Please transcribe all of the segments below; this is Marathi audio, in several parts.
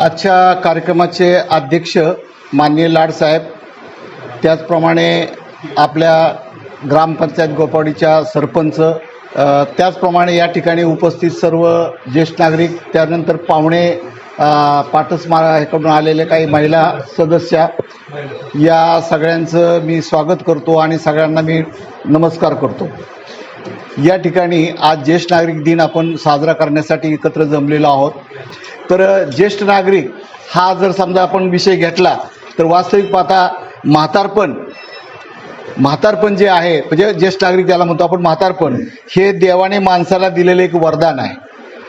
आजच्या कार्यक्रमाचे अध्यक्ष माननीय लाडसाहेब त्याचप्रमाणे आपल्या ग्रामपंचायत गोपावडीच्या सरपंच त्याचप्रमाणे या ठिकाणी उपस्थित सर्व ज्येष्ठ नागरिक त्यानंतर पाहुणे अ, पाटसमारा आलेले काही महिला सदस्या या सगळ्यांचं मी स्वागत करतो आणि सगळ्यांना मी नमस्कार करतो. या ठिकाणी आज ज्येष्ठ नागरिक दिन आपण साजरा करण्यासाठी एकत्र जमलेलो आहोत. तर ज्येष्ठ नागरिक हा जर समजा आपण विषय घेतला तर वास्तविक पाहता म्हातारपण म्हातारपण जे आहे म्हणजे ज्येष्ठ नागरिक ज्याला म्हणतो आपण म्हातारपण हे देवाने माणसाला दिलेलं एक वरदान आहे.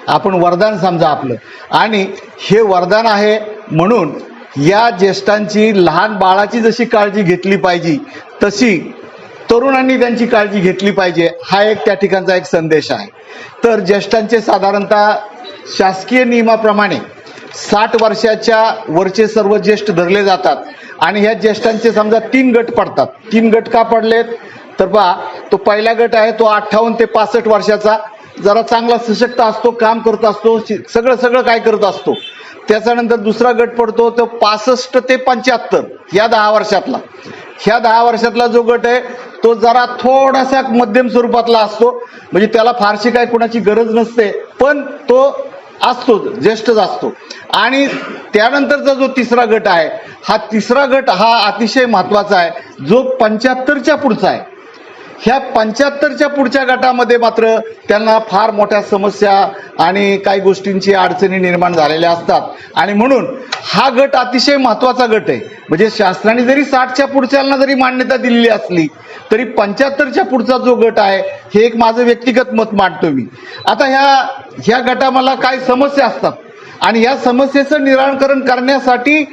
आपण वरदान समजा आपलं. आणि हे वरदान आहे म्हणून या ज्येष्ठांची लहान बाळाची जशी काळजी घेतली पाहिजे तशी तरुणांनी त्यांची काळजी घेतली पाहिजे हा एक त्या ठिकाणचा एक संदेश आहे. तर ज्येष्ठांचे साधारणतः शासकीय नियमाप्रमाणे साठ वर्षाच्या वरचे सर्व ज्येष्ठ धरले जातात आणि ह्या ज्येष्ठांचे समजा तीन गट पडतात. तीन गट का पडलेत? तर पहा तो पहिला गट आहे तो अठ्ठावन्न ते पासष्ट वर्षाचा. जरा चांगला सशक्त असतो काम करत असतो सगळं सगळं काय करत असतो. त्याच्यानंतर दुसरा गट पडतो तो पासष्ट ते पंच्याहत्तर या दहा वर्षातला. ह्या दहा वर्षातला जो गट आहे तो जरा थोडासा मध्यम स्वरूपातला असतो. म्हणजे त्याला फारशी काय कुणाची गरज नसते पण तो असतो ज्येष्ठच असतो. आणि त्यानंतरचा जो तिसरा गट आहे हा तिसरा गट हा अतिशय महत्त्वाचा आहे. जो पंच्याहत्तरच्या पुढचा आहे. ह्या पंच्याहत्तरच्या पुढच्या गटामध्ये मात्र त्यांना फार मोठ्या समस्या आणि काही गोष्टींची अडचणी निर्माण झालेल्या असतात. आणि म्हणून हा गट अतिशय महत्त्वाचा गट आहे. म्हणजे शासनाने जरी साठच्या पुढच्याला जरी मान्यता दिलेली असली तरी पंच्याहत्तरच्या पुढचा जो गट आहे हे एक माझं व्यक्तिगत मत मांडतो मी. आता ह्या ह्या गटाला काय समस्या असतात. आणि या समस्येचं निराकरण करण्यासाठी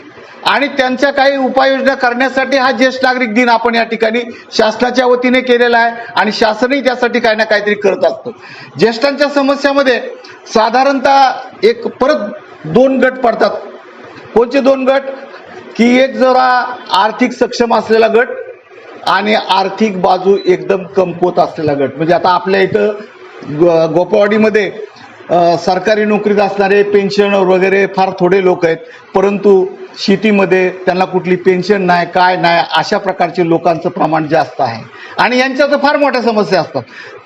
आणि त्यांच्या काही उपाययोजना करण्यासाठी हा ज्येष्ठ नागरिक दिन आपण या ठिकाणी शासनाच्या वतीने केलेला आहे आणि शासनही त्यासाठी काही ना काहीतरी करत असतो. ज्येष्ठांच्या समस्यामध्ये साधारणतः एक परत दोन गट पडतात. कोणते दोन गट? की एक जरा आर्थिक सक्षम असलेला गट आणि आर्थिक बाजू एकदम कमकुवत असलेला गट. म्हणजे आता आपल्या इथं ग- गोपावाडीमध्ये सरकारी नोकरीत असणारे पेन्शन वगैरे फार थोडे लोक आहेत. परंतु शेतीमध्ये त्यांना कुठली पेन्शन नाही काय नाही अशा प्रकारचे लोकांचं प्रमाण जास्त आहे. आणि यांच्या तर फार मोठ्या समस्या असतात.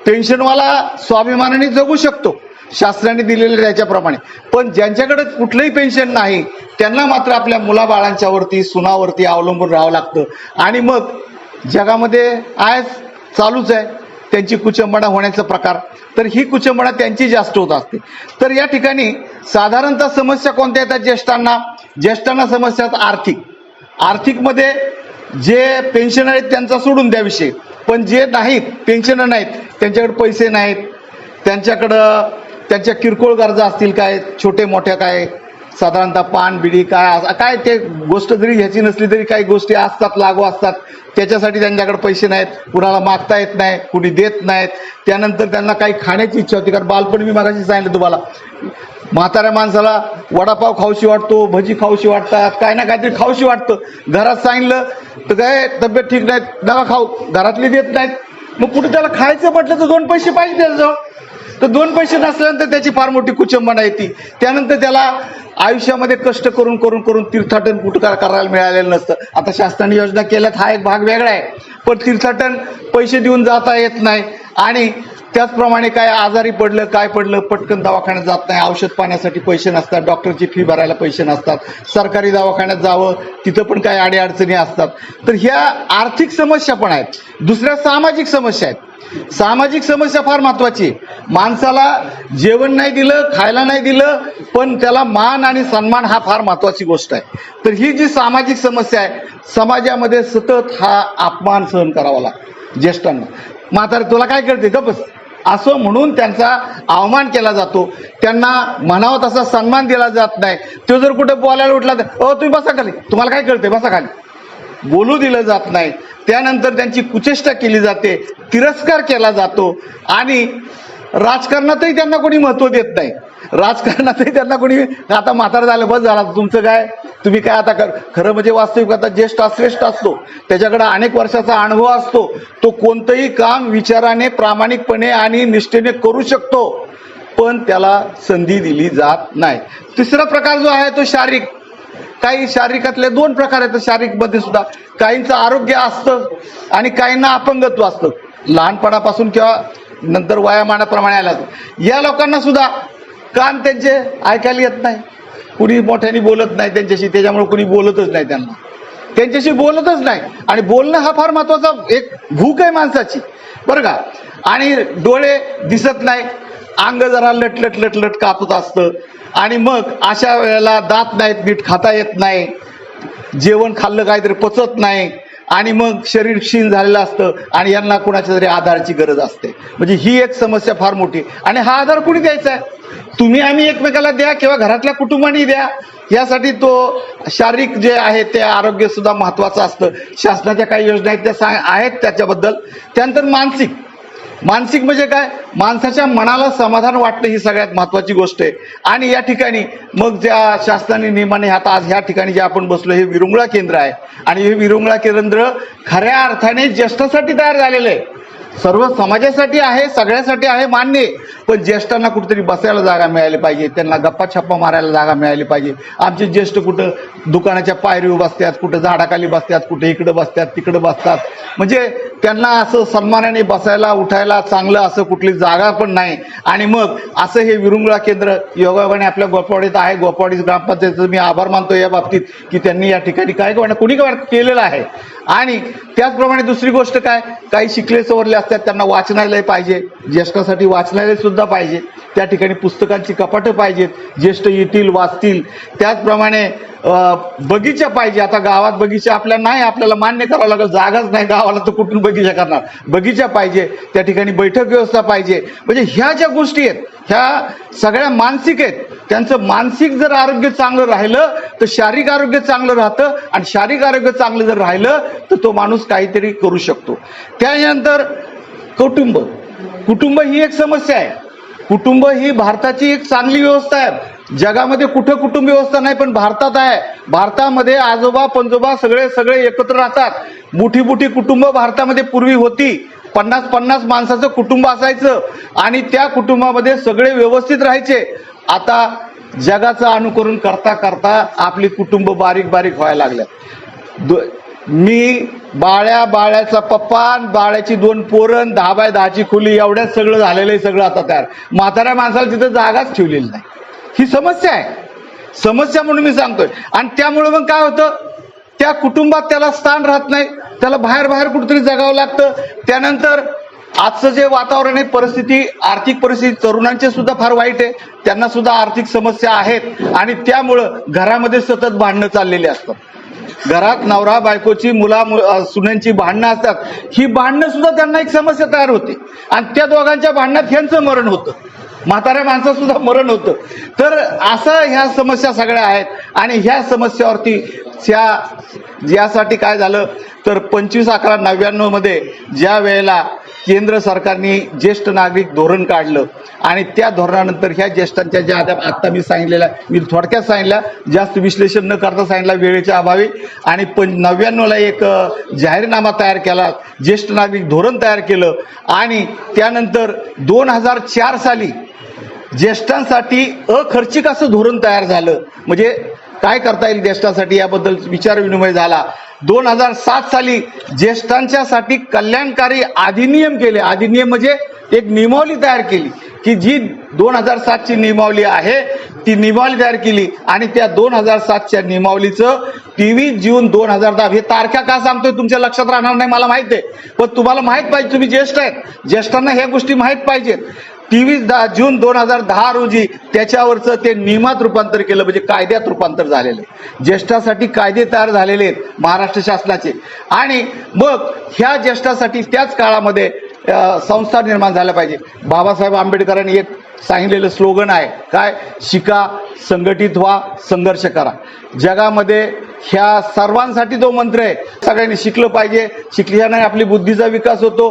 पेन्शनवाला स्वाभिमानाने जगू शकतो. शास्त्राने दिलेल्या त्याच्याप्रमाणे. पण ज्यांच्याकडे कुठलंही पेन्शन नाही त्यांना मात्र आपल्या मुलाबाळांच्यावरती सुनावरती अवलंबून राहावं लागतं. आणि मग जगामध्ये आज चालूच आहे. त्यांची कुचंबणा होण्याचा प्रकार. तर ही कुचंबणा त्यांची जास्त होत असते. तर या ठिकाणी साधारणतः समस्या कोणत्या येतात ज्येष्ठांना? ज्येष्ठांना समस्या आहेत आर्थिक. आर्थिकमध्ये जे पेन्शन आहेत त्यांचा सोडून द्या विषय. पण जे नाहीत पेन्शन नाहीत त्यांच्याकडे पैसे नाहीत त्यांच्याकडं त्यांच्या किरकोळ गरजा असतील काय छोटे मोठ्या काय साधारणतः पान बिडी काय असं- काय ते गोष्ट जरी घ्यायची नसली तरी काही गोष्टी असतात लागू असतात. त्याच्यासाठी त्यांच्याकडे पैसे नाहीत कुणाला मागता येत नाही कुणी देत नाहीत. त्यानंतर त्यांना काही खाण्याची इच्छा होती कारण बालपणी मी मागाशी सांगितलं तुम्हाला. म्हाताऱ्या माणसाला वडापाव खाऊशी वाटतो भजी खाऊशी वाटतात काय ना काहीतरी खाऊशी वाटतं. घरात सांगितलं तर काय तब्येत ठीक नाही दवा खाऊ. घरातले देत नाहीत. मग कुठे त्याला खायचं म्हटलं तर दोन पैसे पाहिजे त्याच्याजवळ. तर दोन पैसे नसल्यानंतर त्याची फार मोठी कुचंबना येते त्यानंतर त्याला आयुष्यामध्ये कष्ट करून करून करून तीर्थाटन कुठं करायला मिळालेलं नसतं. आता शासनाने योजना केल्यात हा एक भाग वेगळा आहे. पण तीर्थाटन पैसे देऊन जाता येत नाही. आणि त्याचप्रमाणे काय आजारी पडलं काय पडलं पटकन दवाखान्यात जात नाही औषध पाण्यासाठी पैसे नसतात डॉक्टरची फी भरायला पैसे नसतात सरकारी दवाखान्यात जावं तिथं पण काही अडीअडचणी असतात. तर ह्या आर्थिक समस्या पण आहेत. दुसऱ्या सामाजिक समस्या आहेत. सामाजिक समस्या फार महत्वाची आहे. माणसाला जेवण नाही दिलं खायला नाही दिलं पण त्याला मान आणि सन्मान हा फार महत्वाची गोष्ट आहे. तर ही जी सामाजिक समस्या आहे समाजामध्ये सतत हा अपमान सहन करावा लागतो ज्येष्ठांना. म्हातारे तुला काय करते का बस. असं म्हणून त्यांचा अवमान केला जातो. त्यांना म्हणावं तसा सन्मान दिला जात नाही. तो जर कुठे बोलायला उठला तर अ तुम्ही बसा खाली. तुम्हाला काय कळते बसा खाली. बोलू दिलं जात नाही. त्यानंतर त्यांची कुचेष्टा केली जाते. तिरस्कार केला जातो. आणि राजकारणातही त्यांना कोणी महत्त्व देत नाही. राजकारणातही त्यांना कोणी आता म्हातारा झालं बस झाला. तुमचं काय? तुम्ही काय आता कर खरं म्हणजे वास्तविक आता ज्येष्ठ श्रेष्ठ असतो. त्याच्याकडे अनेक वर्षाचा अनुभव असतो. तो कोणतंही काम विचाराने प्रामाणिकपणे आणि निष्ठेने करू शकतो. पण त्याला संधी दिली जात नाही. तिसरा प्रकार जो आहे तो शारीरिक. काही शारीरिकातले दोन प्रकार आहेत. शारीरिकमध्ये सुद्धा काहींचं आरोग्य असतं आणि काहींना अपंगत्व असतं. लहानपणापासून किंवा नंतर वयामानाप्रमाणे आला या लोकांना सुद्धा कान त्यांचे ऐकायला येत नाही. कुणी मोठ्याने बोलत नाही त्यांच्याशी त्याच्यामुळे कुणी बोलतच नाही त्यांना. त्यांच्याशी बोलतच नाही. आणि बोलणं हा फार महत्त्वाचा एक भूक आहे माणसाची. बरं का? आणि डोळे दिसत नाही. अंग जरा लटलट लटलट कापत असतं. आणि मग अशा वेळेला दात नाहीत नीट खाता येत नाही. जेवण खाल्लं काहीतरी पचत नाही. आणि मग शरीर क्षीण झालेलं असतं आणि यांना कुणाच्या तरी आधाराची गरज असते. म्हणजे ही एक समस्या फार मोठी. आणि हा आधार कुणी द्यायचा आहे? तुम्ही आम्ही एकमेकाला द्या किंवा घरातल्या कुटुंबाने द्या. यासाठी तो शारीरिक जे आहे ते आरोग्य सुद्धा महत्वाचं असतं. शासनाच्या काही योजना आहेत त्या सांग आहेत त्याच्याबद्दल. त्यानंतर मानसिक. मानसिक म्हणजे काय? माणसाच्या मनाला समाधान वाटणं ही सगळ्यात महत्वाची गोष्ट आहे. आणि या ठिकाणी मग ज्या शासनाने नियमाने आता आज ह्या ठिकाणी जे आपण बसलो हे विरुंगळा केंद्र आहे. आणि हे विरुंगळा केंद्र खऱ्या अर्थाने ज्येष्ठासाठी तयार झालेलं आहे. सर्व समाजासाठी आहे सगळ्यासाठी आहे मान्य पण ज्येष्ठांना कुठेतरी बसायला जागा मिळाली पाहिजे त्यांना गप्पा छप्पा मारायला जागा मिळाली पाहिजे. आमचे ज्येष्ठ कुठं दुकानाच्या पायरीवर बसतात कुठं झाडाखाली बसतात कुठे इकडं बसतात तिकडं बसतात. म्हणजे त्यांना असं सन्मानाने बसायला उठायला चांगलं असं कुठली जागा पण नाही. आणि मग असं हे विरुंगळा केंद्र योगायोगाने आपल्या गोपवाडीत आहे. गोपवाडी ग्रामपंचायतीचं मी आभार मानतो या बाबतीत की त्यांनी या ठिकाणी काय कोणी कुणी काय केलेलं आहे. आणि त्याचप्रमाणे दुसरी गोष्ट काय? काही शिकले सवरले असतात त्यांना वाचनालय पाहिजे. ज्येष्ठासाठी वाचनालय सुद्धा पाहिजे. त्या ठिकाणी पुस्तकांची कपाटं पाहिजेत. ज्येष्ठ येतील वाचतील. त्याचप्रमाणे बगीचा पाहिजे. आता गावात बगीचा आपल्या नाही आपल्याला मान्य करावं लागेल. जागाच नाही गावाला तर कुठून बगीचा करणार? बगीचा पाहिजे. त्या ठिकाणी बैठक व्यवस्था पाहिजे. म्हणजे ह्या ज्या गोष्टी आहेत ह्या सगळ्या मानसिक आहेत त्यांचं मानसिक जर आरोग्य चांगलं राहिलं तर शारीरिक आरोग्य चांगलं राहतं. आणि शारीरिक आरोग्य चांगलं जर राहिलं तर तो माणूस काहीतरी करू शकतो. त्यानंतर कुटुंब. कुटुंब ही एक समस्या आहे. कुटुंब ही भारताची एक चांगली व्यवस्था आहे. जगामध्ये कुठं कुटुंब व्यवस्था नाही पण भारतात आहे. भारतामध्ये आजोबा पंजोबा सगळे सगळे एकत्र राहतात. मोठी मोठी कुटुंब भारतामध्ये पूर्वी होती. पन्नास पन्नास माणसाचं कुटुंब असायचं आणि त्या कुटुंबामध्ये सगळे व्यवस्थित राहायचे. आता जगाचं अनुकरण करता करता आपली कुटुंब बारीक बारीक व्हायला लागल्यात. मी बाळ्या बाळ्याचा पप्पा बाळ्याची दोन पोरण दहा बाय दहाची खोली एवढ्याच सगळं झालेलं आहे सगळं आता तयार. म्हाताऱ्या माणसाला तिथं जागाच ठेवलेली नाही. ही समस्या आहे. समस्या म्हणून मी सांगतोय. आणि त्यामुळे मग काय होतं? त्या कुटुंबात त्याला स्थान राहत नाही. त्याला बाहेर बाहेर कुठेतरी जगावं लागतं. त्यानंतर आजचं जे वातावरण आहे परिस्थिती आर्थिक परिस्थिती तरुणांचे सुद्धा फार वाईट आहे. त्यांना सुद्धा आर्थिक समस्या आहेत. आणि त्यामुळं घरामध्ये सतत भांडणं चाललेली असतात. घरात नवरा बायकोची मुला सुन्यांची भांडणं असतात. ही भांडणं सुद्धा त्यांना एक समस्या तयार होते. आणि त्या दोघांच्या भांडणात ह्यांचं मरण होतं. म्हाताऱ्या माणसं सुद्धा मरण होतं. तर असं ह्या समस्या सगळ्या आहेत. आणि ह्या समस्यावरती ह्या यासाठी काय झालं? तर पंचवीस अकरा नव्याण्णवमध्ये ज्या वेळेला केंद्र सरकारने ज्येष्ठ नागरिक धोरण काढलं आणि त्या धोरणानंतर ह्या ज्येष्ठांच्या ज्या आता आत्ता मी सांगितलेल्या मी थोडक्यात सांगितल्या जास्त विश्लेषण न करता सांगितलं वेळेच्या अभावी. आणि पण नव्याण्णवला एक जाहीरनामा तयार केला ज्येष्ठ नागरिक धोरण तयार केलं. आणि त्यानंतर दोन हजार चार साली ज्येष्ठांसाठी अखर्चिक असं धोरण तयार झालं. म्हणजे काय करता येईल ज्येष्ठांसाठी याबद्दल विचारविनिमय झाला. दोन हजार सात साली ज्येष्ठांच्यासाठी कल्याणकारी अधिनियम केले. अधिनियम म्हणजे एक नियमावली तयार केली की जी दोन हजार सातची नियमावली आहे ती नियमावली तयार केली आणि त्या दोन हजार सातच्या नियमावलीचं तेवीस जून दोन हजार दहा हे तारख्या का सांगतोय तुमच्या लक्षात राहणार नाही मला माहीत आहे. पण तुम्हाला माहीत पाहिजे तुम्ही ज्येष्ठ आहेत. ज्येष्ठांना ह्या गोष्टी माहीत पाहिजेत. तेवीस दहा जून दोन हजार दहा रोजी त्याच्यावरचं ते नियमात रूपांतर केलं म्हणजे कायद्यात रूपांतर झालेलं. आहे ज्येष्ठासाठी कायदे तयार झालेले आहेत महाराष्ट्र शासनाचे. आणि मग ह्या ज्येष्ठासाठी त्याच काळामध्ये संस्था निर्माण झाल्या पाहिजे. बाबासाहेब आंबेडकरांनी एक सांगितलेलं स्लोगन आहे काय? शिका संघटित व्हा संघर्ष करा. जगामध्ये ह्या सर्वांसाठी तो मंत्र आहे. सगळ्यांनी शिकलं पाहिजे. शिकल्याने आपली बुद्धीचा विकास होतो.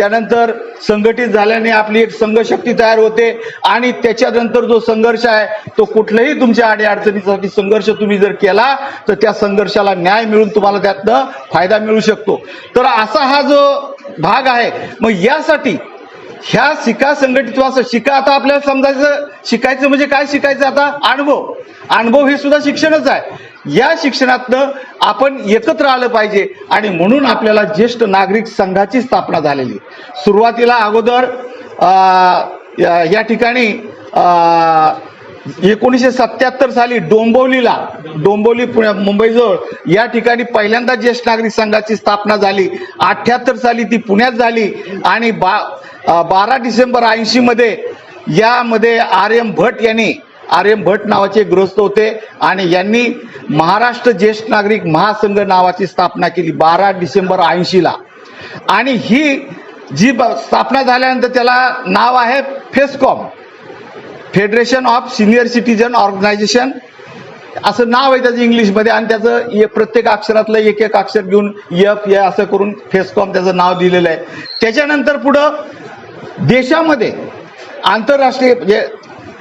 त्यानंतर संघटित झाल्याने आपली एक संघशक्ती तयार होते आणि त्याच्यानंतर जो संघर्ष आहे तो कुठल्याही तुमच्या आणि अडचणीसाठी संघर्ष तुम्ही जर केला तर त्या संघर्षाला न्याय मिळून तुम्हाला त्यातनं फायदा मिळू शकतो. तर असा हा जो भाग आहे मग यासाठी ह्या शिका संघटित वास शिका आता आपल्याला समजायचं शिकायचं म्हणजे काय शिकायचं आता? अनुभव. अनुभव हे सुद्धा शिक्षणच आहे. या शिक्षणातनं आपण एकत्र आलं पाहिजे. आणि म्हणून आपल्याला ज्येष्ठ नागरिक संघाची स्थापना झालेली. सुरुवातीला अगोदर या ठिकाणी एकोणीसशे सत्याहत्तर साली डोंबवलीला डोंबवली पुण्या मुंबईजवळ या ठिकाणी पहिल्यांदा ज्येष्ठ नागरिक संघाची स्थापना झाली. अठ्याहत्तर साली ती पुण्यात झाली. आणि बा बारा डिसेंबर ऐंशीमध्ये यामध्ये आर एम भट यांनी आर एम भट नावाचे गृहस्थ होते आणि यांनी महाराष्ट्र ज्येष्ठ नागरिक महासंघ नावाची स्थापना केली बारा डिसेंबर ऐंशीला. आणि ही जी ब- स्थापना झाल्यानंतर त्याला नाव आहे FESCOM federation of senior citizen organisation. असं नाव आहे त्याचं इंग्लिशमध्ये आणि त्याचं ये प्रत्येक अक्षरातलं एक एक अक्षर घेऊन एफ ए असं करून फेसकॉम त्याचं नाव दिलेलं आहे. त्याच्यानंतर पुढं देशामध्ये आंतरराष्ट्रीय म्हणजे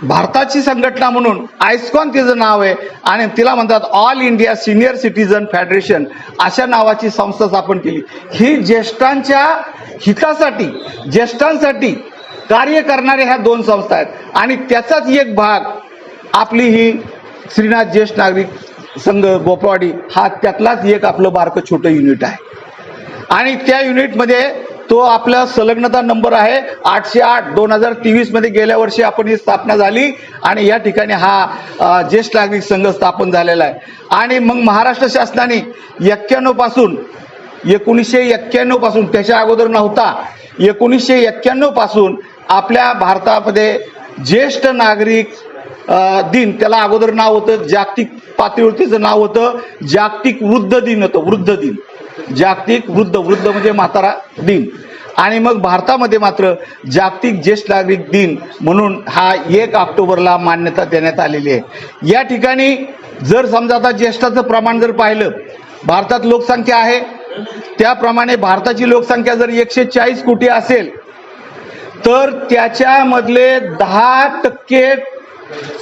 भारताची संघटना म्हणून आयस्कॉन तिचं नाव आहे. आणि तिला म्हणतात all India senior citizen federation अशा नावाची संस्था स्थापन केली. ही ज्येष्ठांच्या हितासाठी ज्येष्ठांसाठी कार्य करणाऱ्या ह्या दोन संस्था आहेत. आणि त्याचाच एक भाग आपली ही श्रीनाथ ज्येष्ठ नागरिक संघ गोपवाडी हा त्यातलाच एक आपलं बारकं छोटं युनिट आहे. आणि त्या युनिटमध्ये तो आपला संलग्नता नंबर आहे आठशे आठ दोन हजार तेवीसमध्ये गेल्या वर्षी आपण ही स्थापना झाली आणि या ठिकाणी हा ज्येष्ठ नागरिक संघ स्थापन झालेला आहे. आणि मग महाराष्ट्र शासनाने एक्क्याण्णवपासून एकोणीसशे एक्क्याण्णवपासून त्याच्या अगोदर नव्हता एकोणीसशे एक्क्याण्णवपासून आपल्या भारतामध्ये ज्येष्ठ नागरिक दिन त्याला अगोदर नाव होतं जागतिक पातळीवरतीचं नाव होतं जागतिक वृद्ध दिन होतं वृद्ध दिन. जागतिक वृद्ध वृद्ध म्हणजे म्हातारा दिन. आणि मग भारतामध्ये मात्र जागतिक ज्येष्ठ नागरिक दिन म्हणून हा एक ऑक्टोबरला मान्यता देण्यात आलेली आहे. या ठिकाणी जर समजा आता ज्येष्ठाचं प्रमाण जर पाहिलं भारतात लोकसंख्या आहे त्याप्रमाणे भारताची लोकसंख्या जर एकशे चाळीस कोटी असेल तर त्याच्यामधले दहा टक्के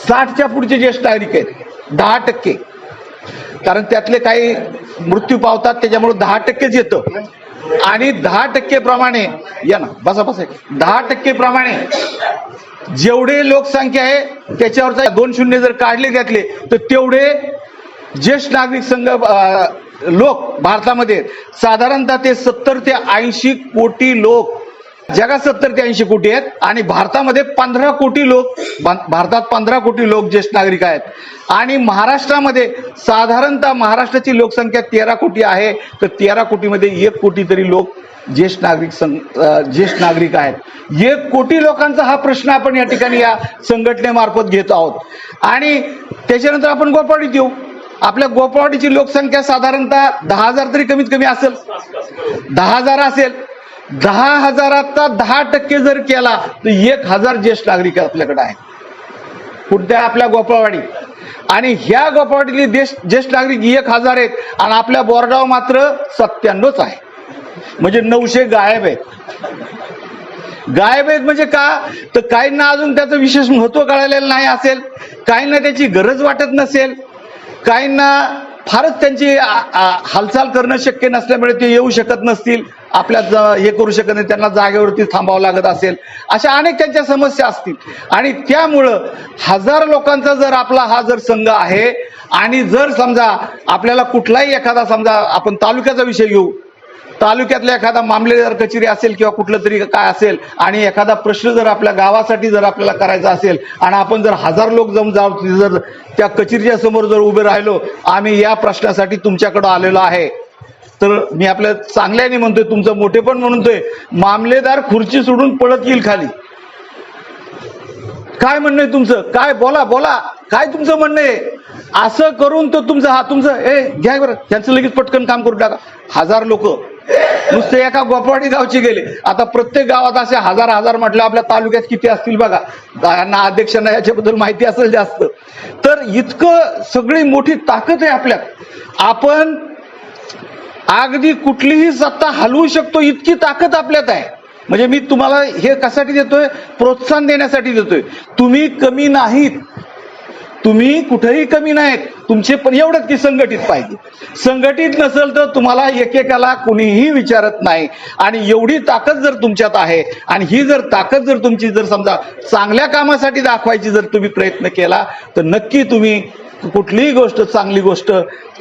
साठच्या पुढचे ज्येष्ठ नागरिक आहेत. दहा टक्के. कारण त्यातले काही मृत्यू पावतात त्याच्यामुळे दहा टक्केच येतं. आणि दहा टक्के प्रमाणे या ना बसा बसा दहा टक्के प्रमाणे जेवढे लोकसंख्या आहे त्याच्यावरचा दोन शून्य जर काढले त्यातले तर तेवढे ज्येष्ठ नागरिक संघ लोक भारतामध्ये साधारणतः ते सत्तर ते ऐंशी कोटी लोक जगात सत्तर ते ऐंशी कोटी आहेत आणि भारतामध्ये पंधरा कोटी लोक भारतात पंधरा कोटी लोक ज्येष्ठ नागरिक आहेत. आणि महाराष्ट्रामध्ये साधारणतः महाराष्ट्राची लोकसंख्या तेरा कोटी आहे तर तेरा कोटीमध्ये एक कोटी तरी लोक ज्येष्ठ नागरिक सं- ज्येष्ठ नागरिक आहेत. एक कोटी लोकांचा हा प्रश्न आपण या ठिकाणी या संघटनेमार्फत घेत आहोत. आणि त्याच्यानंतर आपण गोपाडीत येऊ. आपल्या गोपावाडीची लोकसंख्या साधारणतः दहा हजार तरी कमीत कमी असेल. दहा हजार असेल. दहा हजाराचा दहा टक्के जर केला तर एक हजार ज्येष्ठ नागरिक आपल्याकडे आहेत. कुठल्या आपल्या गोपाळवाडी? आणि ह्या गोपाळवाडीतले देश ज्येष्ठ नागरिक एक हजार आहेत आणि आपल्या बोर्डावर मात्र सत्त्याण्णवच आहे. म्हणजे नऊशे गायब आहेत. गायब आहेत म्हणजे का? तर काहींना अजून त्याचं विशेष महत्त्व कळालेलं नाही असेल काहींना त्याची गरज वाटत नसेल काहींना फारच त्यांची हालचाल करणं शक्य नसल्यामुळे ते येऊ शकत नसतील. आपल्या ज- हे करू शकत नाही त्यांना जागेवरती थांबावं लागत असेल. अशा अनेक त्यांच्या समस्या असतील. आणि त्यामुळं हजार लोकांचा जर आपला हा जर संघ आहे आणि जर समजा आपल्याला कुठलाही एखादा समजा आपण तालुक्याचा विषय घेऊ तालुक्यातला एखादा मामलेदार कचेरी असेल किंवा कुठलं तरी काय असेल आणि एखादा प्रश्न जर आपल्या गावासाठी जर आपल्याला करायचा असेल आणि आपण जर हजार लोक जाऊन जाऊ जर त्या कचेरीच्या समोर जर उभे राहिलो आम्ही या प्रश्नासाठी तुमच्याकडं आलेलो आहे. तर मी आपल्या चांगल्याने म्हणतोय तुमचं मोठे पण म्हणतोय मामलेदार खुर्ची सोडून पळत येईल खाली. काय म्हणणं आहे तुमचं? काय? बोला बोला. काय तुमचं म्हणणं आहे? असं करून तर तुमचं हा तुमचं ए घ्या बरं. त्यांचं लगेच पटकन काम करून टाका. हजार लोक. नुसते एका गोपवाडी गावचे गेले. आता प्रत्येक गावात असे हजार हजार म्हटलं आपल्या तालुक्यात किती असतील बघा. यांना अध्यक्षांना याच्याबद्दल माहिती असेल जास्त. तर इतकं सगळी मोठी ताकद आहे आपल्यात. आपण अगदी कुठलीही सत्ता हलवू शकतो इतकी ताकद आपल्यात आहे. म्हणजे मी तुम्हाला हे कशासाठी देतोय? प्रोत्साहन देण्यासाठी देतोय. तुम्ही कमी नाहीत. तुम्ही कुठेही कमी नाहीत. तुमचे पण एवढंच की संघटित पाहिजे. संघटित नसेल तर तुम्हाला एकेकाला कुणीही विचारत नाही. आणि एवढी ताकद जर तुमच्यात आहे आणि ही जर ताकद जर तुमची जर समजा चांगल्या कामासाठी दाखवायची जर तुम्ही प्रयत्न केला तर नक्की तुम्ही कुठलीही गोष्ट चांगली गोष्ट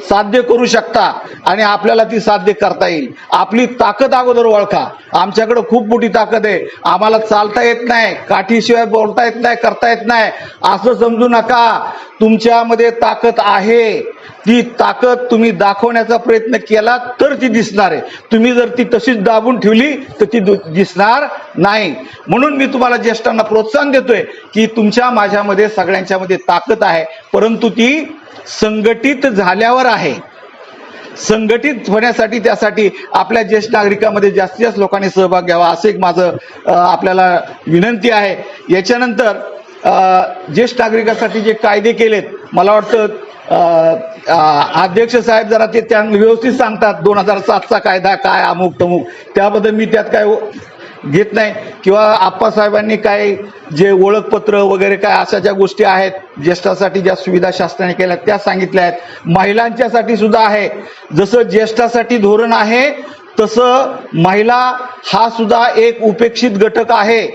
साध्य करू शकता आणि आपल्याला ती साध्य करता येईल. आपली ताकद अगोदर ओळखा. आमच्याकडे खूप मोठी ताकद आहे. आम्हाला चालता येत नाही काठीशिवाय बोलता येत नाही करता येत नाही. असं समजू नका. तुमच्यामध्ये ताकद आहे. ती ताकद तुम्ही दाखवण्याचा प्रयत्न केला तर ती दिसणार आहे. तुम्ही जर ती तशीच दाबून ठेवली तर ती दिसणार नाही. म्हणून मी तुम्हाला ज्येष्ठांना प्रोत्साहन देतोय की तुमच्या माझ्यामध्ये सगळ्यांच्यामध्ये ताकद आहे. परंतु ती संघटित झाल्यावर आहे. संघटित होण्यासाठी त्यासाठी आपल्या ज्येष्ठ नागरिकांमध्ये जास्तीत जास्त लोकांनी सहभाग घ्यावा असं एक माझं आपल्याला विनंती आहे. याच्यानंतर ज्येष्ठ नागरिकांसाठी जे कायदे केलेत मला वाटतं अध्यक्ष साहेब जरा ते त्या व्यवस्थित सांगतात दोन हजार सातचा कायदा काय अमुक तमुक त्याबद्दल मी त्यात काय घेत नाही. किंवा आप्पासाहेबांनी काय जे ओळखपत्र वगैरे काय अशा ज्या गोष्टी आहेत ज्येष्ठासाठी ज्या सुविधा शासनाने केल्या त्या सांगितल्या आहेत. महिलांच्यासाठी सुद्धा आहे. जसं ज्येष्ठासाठी धोरण आहे तसं महिला हा सुद्धा एक उपेक्षित घटक आहे.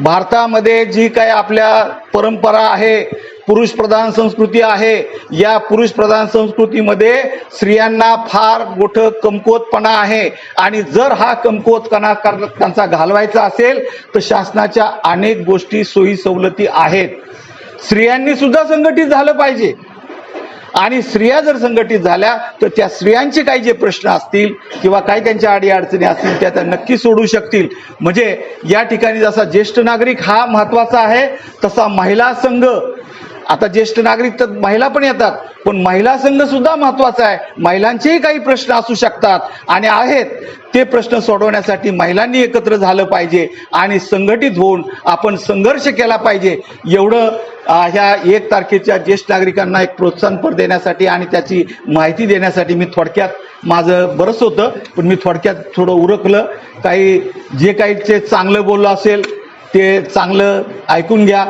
भारतामध्ये जी काही आपल्या परंपरा आहे पुरुष प्रधान संस्कृती आहे. या पुरुष प्रधान संस्कृतीमध्ये स्त्रियांना फार मोठं कमकुवतपणा आहे. आणि जर हा कमकुवतपणा त्यांचा घालवायचा असेल तर शासनाच्या अनेक गोष्टी सोयी सवलती आहेत. स्त्रियांनी सुद्धा संघटित झालं पाहिजे. आणि स्त्रिया जर संघटित झाल्या तर त्या स्त्रियांचे काही जे प्रश्न असतील किंवा काही त्यांच्या अडीअडचणी असतील त्या त्या नक्की सोडू शकतील. म्हणजे या ठिकाणी जसा ज्येष्ठ नागरिक हा महत्त्वाचा आहे तसा महिला संघ आता ज्येष्ठ नागरिक तर महिला पण येतात पण महिला संघ सुद्धा महत्त्वाचा आहे. महिलांचेही काही प्रश्न असू शकतात आणि आहेत. ते प्रश्न सोडवण्यासाठी महिलांनी एकत्र झालं पाहिजे आणि संघटित होऊन आपण संघर्ष केला पाहिजे. एवढं ह्या एक तारखेच्या ज्येष्ठ नागरिकांना एक प्रोत्साहनपर देण्यासाठी आणि त्याची माहिती देण्यासाठी मी थोडक्यात माझं बरंच होतं पण मी थोडक्यात थोडं उरकलं. काही जे काही ते चांगलं बोललं असेल ते चांगलं ऐकून घ्या.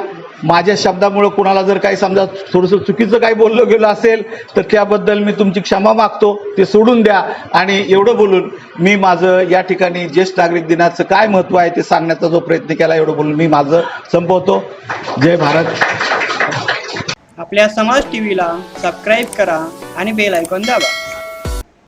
माझ्या शब्दामुळे कुणाला जर काही समजा थोडंसं चुकीचं काही बोललं गेलं असेल तर त्याबद्दल मी तुमची क्षमा मागतो. ते सोडून द्या. आणि एवढं बोलून मी माझं या ठिकाणी ज्येष्ठ नागरिक दिनाचं काय महत्त्व आहे ते सांगण्याचा जो प्रयत्न केला एवढं बोलून मी माझं संपवतो. जय भारत. आपल्या समाज टीव्हीला सबस्क्राईब करा आणि बेल आयकॉन दाबा.